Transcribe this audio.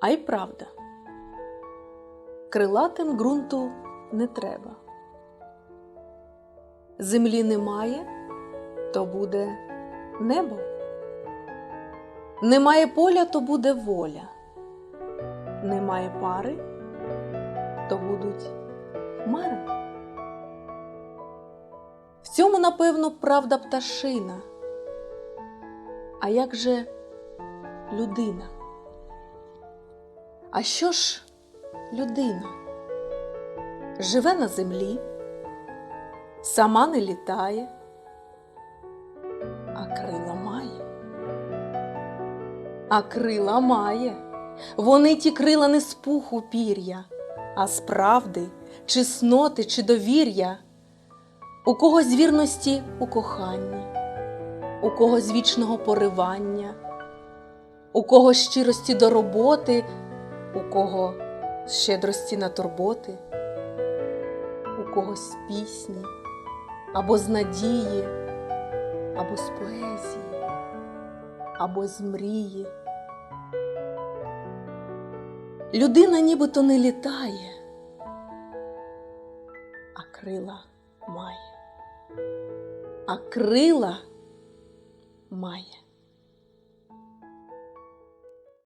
А й правда, крилатим ґрунту не треба. Землі немає, то буде небо. Немає поля, то буде воля. Немає пари, то будуть хмари. В цьому, напевно, правда пташина. А як же людина? А що ж людина? Живе на землі, сама не літає, а крила має. А крила має. Вони ті крила не з пуху пір'я, а з правди, чесноти чи довір'я. У когось вірності у коханні, у когось вічного поривання, у когось щирості до роботи, кого з щедрості на турботи, у когось з пісні, або з надії, або з поезії, або з мрії. Людина нібито не літає, а крила має. А крила має.